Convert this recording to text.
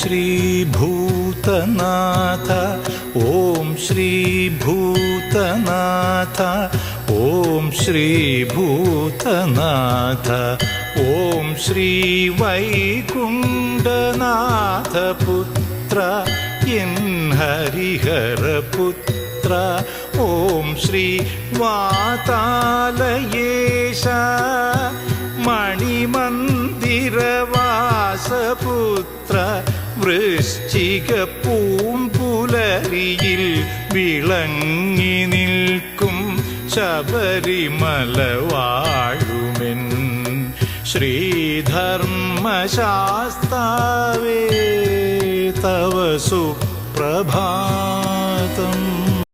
श्रीभूतनाथ ॐ श्रीभूतनाथ ॐ श्रीभूतनाथ ॐ श्री वैकुण्डनाथपुत्र इं हरिहरपुत्र ॐ श्रीवातालयेश मणिमन्दिरवासपुत्र വൃശ്ചിക പൂമ്പുലരിയിൽ വിളങ്ങി നിൽക്കും ശബരിമല വാഴുമെൻ ശ്രീധർമ്മശാസ്താവേ തവ സുപ്രഭാതം.